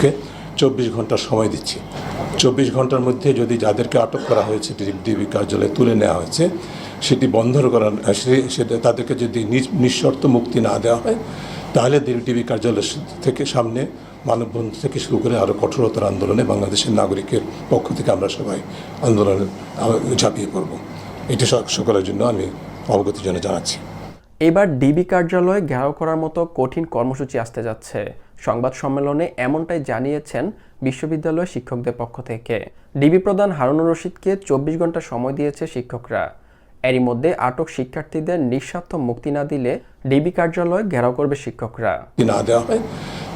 কে চব্বিশ ঘণ্টা সময় দিচ্ছি। চব্বিশ ঘণ্টার মধ্যে যদি যাদেরকে আটক করা হয়েছে ডিবি কার্যালয়ে তুলে নেওয়া হয়েছে, সেটি বন্ধ করা সে- সেটা, তাদেরকে যদি নিঃশর্ত মুক্তি না দেওয়া হয়, তাহলে ডিবি কার্যালয় থেকে সামনে মানববন্ধন থেকে শুরু করে আরও কঠোরতর আন্দোলনে বাংলাদেশের নাগরিকের পক্ষ থেকে আমরা সবাই আন্দোলনে ঝাঁপিয়ে পড়ব। এটি সকলের জন্য আমি অবগতির জন্য জানাচ্ছি। এবার ডিবি কার্যালয়ে ঘেরাও করার মতো কঠিন কর্মসূচি আসতে যাচ্ছে। সংবাদ সম্মেলনে এমনটাই জানিয়েছেন বিশ্ববিদ্যালয় শিক্ষকদের পক্ষ থেকে। ডিবি প্রধান হারুনুর রশিদকে চব্বিশ ঘণ্টা সময় দিয়েছে শিক্ষকরা। এরই মধ্যে আটক শিক্ষার্থীদের নিঃস্বার্থ মুক্তি না দিলে ডিবি কার্যালয় ঘেরাও করবে শিক্ষকরা। না দেওয়া হয়,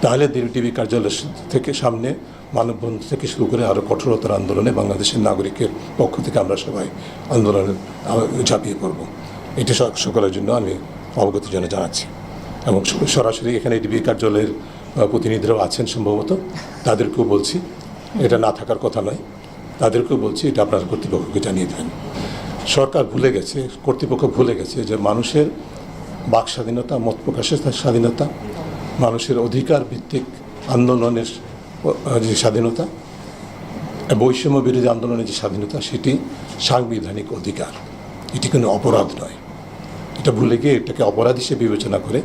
তাহলে ডিবি কার্যালয় থেকে সামনে মানববন্ধন থেকে শুরু করে আরও কঠোরতর আন্দোলনে বাংলাদেশের নাগরিকের পক্ষ থেকে আমরা সবাই আন্দোলনে ঝাঁপিয়ে পড়ব। এটি সকলের জন্য আমি অবগতির জন্য জানাচ্ছি। এবং সরাসরি এখানে ডিবি কার্যালয়ের প্রতিনিধিরাও আছেন সম্ভবত। তাদেরকেও বলছি, এটা না থাকার কথা নয়। তাদেরকেও বলছি, এটা আপনার কর্তৃপক্ষকে জানিয়ে দেবেন। সরকার ভুলে গেছে, কর্তৃপক্ষ ভুলে গেছে যে মানুষের বাক স্বাধীনতা, মত প্রকাশের স্বাধীনতা, মানুষের অধিকার ভিত্তিক আন্দোলনের যে স্বাধীনতা, বৈষম্য বিরোধী আন্দোলনের যে স্বাধীনতা, সেটি সাংবিধানিক অধিকার। এটি কোনো অপরাধ নয়। এটা ভুলে গিয়ে এটাকে অপরাধ হিসেবে বিবেচনা করে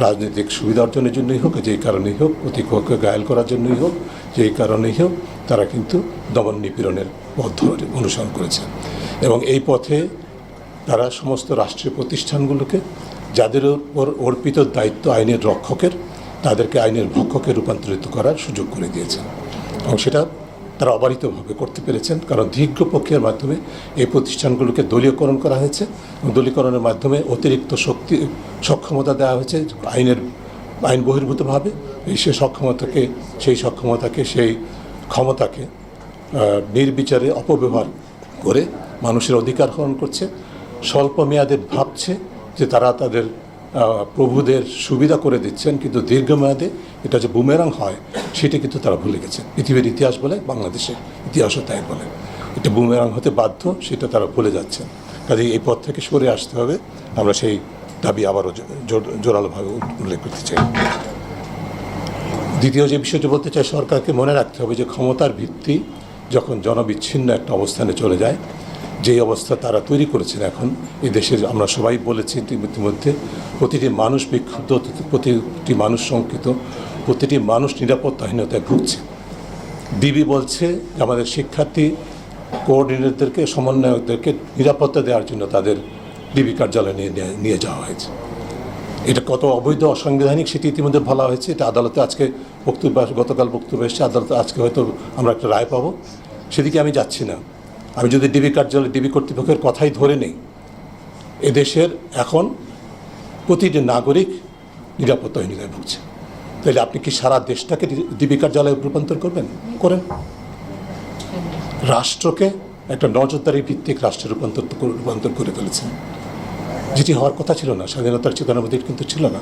রাজনৈতিক সুবিধা অর্জনের জন্যই হোক, যেই কারণেই হোক প্রতিপক্ষকে গায়াল করার জন্যই হোক, যেই কারণেই হোক, তারা কিন্তু দমন নিপীড়নের পথ অনুসরণ করেছে। এবং এই পথে তারা সমস্ত রাষ্ট্রীয় প্রতিষ্ঠানগুলোকে, যাদের ওপর অর্পিত দায়িত্ব আইনের রক্ষকের, তাদেরকে আইনের ভক্ষকে রূপান্তরিত করার সুযোগ করে দিয়েছেন এবং সেটা তারা অবারিতভাবে করতে পেরেছেন, কারণ দীর্ঘ প্রক্রিয়ার মাধ্যমে এই প্রতিষ্ঠানগুলোকে দলীয়করণ করা হয়েছে দলীয়করণের মাধ্যমে অতিরিক্ত শক্তি, সক্ষমতা দেওয়া হয়েছে আইনের, আইন বহির্ভূতভাবে। এই সে সক্ষমতাকে, সেই সক্ষমতাকে, সেই ক্ষমতাকে নির্বিচারে অপব্যবহার করে মানুষের অধিকার হরণ করছে। স্বল্প মেয়াদে ভাবছে যে তারা তাদের প্রভুদের সুবিধা করে দিচ্ছেন, কিন্তু দীর্ঘমেয়াদে এটা যে বুমেরাং হয়, সেটা কিন্তু তারা ভুলে গেছে পৃথিবীর ইতিহাস বলে, বাংলাদেশের ইতিহাসও তাই বলে। এটা বুমেরাং হতে বাধ্য, সেটা তারা ভুলে যাচ্ছেন। কাজে এই পথ থেকে সরে আসতে হবে। আমরা সেই দাবি আবারও জোরালোভাবে উল্লেখ করতে চাই। দ্বিতীয় যে বিষয়টি বলতে চাই, সরকারকে মনে রাখতে হবে যে ক্ষমতার ভিত্তি যখন জনবিচ্ছিন্ন একটা অবস্থানে চলে যায় যেই অবস্থা তারা তৈরি করেছেন এখন, এই দেশের আমরা সবাই বলেছি ইতিমধ্যে, প্রতিটি মানুষ বিক্ষুব্ধ প্রতিটি মানুষ শঙ্কিত, প্রতিটি মানুষ নিরাপত্তাহীনতায় ভুগছে। ডিবি বলছে আমাদের শিক্ষার্থী কোঅর্ডিনেটরদেরকে, সমন্বয়কদেরকে নিরাপত্তা দেওয়ার জন্য তাদের ডিবি কার্যালয়ে নিয়ে- নিয়ে যাওয়া হয়েছে। এটা কত অবৈধ, অসাংবিধানিক সেটি ইতিমধ্যে বলা হয়েছে। এটা আদালতে আজকে বক্তব্য গতকাল বক্তব্য এসেছে। আদালতে আজকে হয়তো আমরা একটা রায় পাবো। সেদিকে আমি যাচ্ছি না। আমি যদি ডিবি কার্যালয় ডিবি কর্তৃপক্ষের কথাই ধরে নেই, এদেশের এখন প্রতিটি নাগরিক নিরাপত্তাহীনতায় ভুগছে। তাহলে আপনি কি সারা দেশটাকে ডিবি কার্যালয়ে রূপান্তর করবেন? করেন। রাষ্ট্রকে একটা নজরদারি ভিত্তিক রাষ্ট্রে রূপান্তর রূপান্তর করে ফেলেছেন যেটি হওয়ার কথা ছিল না, স্বাধীনতার চেতনার কিন্তু ছিল না।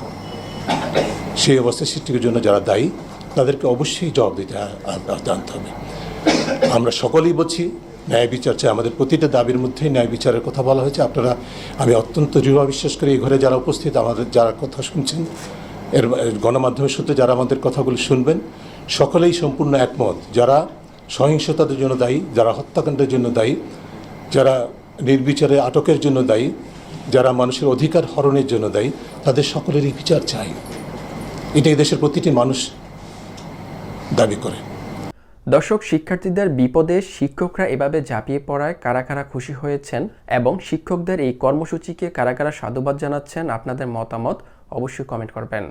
সেই অবস্থা সৃষ্টির জন্য যারা দায়ী, তাদেরকে অবশ্যই জবাব দিতে জানতে হবে। আমরা সকলেই বলছি ন্যায় বিচার চাই আমাদের প্রতিটা দাবির মধ্যেই ন্যায় বিচারের কথা বলা হয়েছে। আপনারা, আমি অত্যন্ত দৃঢ় বিশ্বাস করি এই ঘরে যারা উপস্থিত, আমাদের যারা কথা শুনছেন, এর গণমাধ্যমের সূত্রে যারা আমাদের কথাগুলি শুনবেন, সকলেই সম্পূর্ণ একমত। যারা সহিংসতার জন্য দায়ী, যারা হত্যাকাণ্ডের জন্য দায়ী, যারা নির্বিচারে আটকের জন্য দায়ী, যারা মানুষের অধিকার হরণের জন্য দায়ী, তাদের সকলেরই বিচার চাই। এটা এই দেশের প্রতিটি মানুষ দাবি করে। দর্শক, শিক্ষার্থীদের বিপদে শিক্ষকরা এভাবে ঝাঁপিয়ে পড়ায় কারা কারা খুশি হয়েছেন এবং শিক্ষকদের এই কর্মসূচিকে কারা কারা সাধুবাদ জানাচ্ছেন আপনাদের মতামত অবশ্যই কমেন্ট করবেন।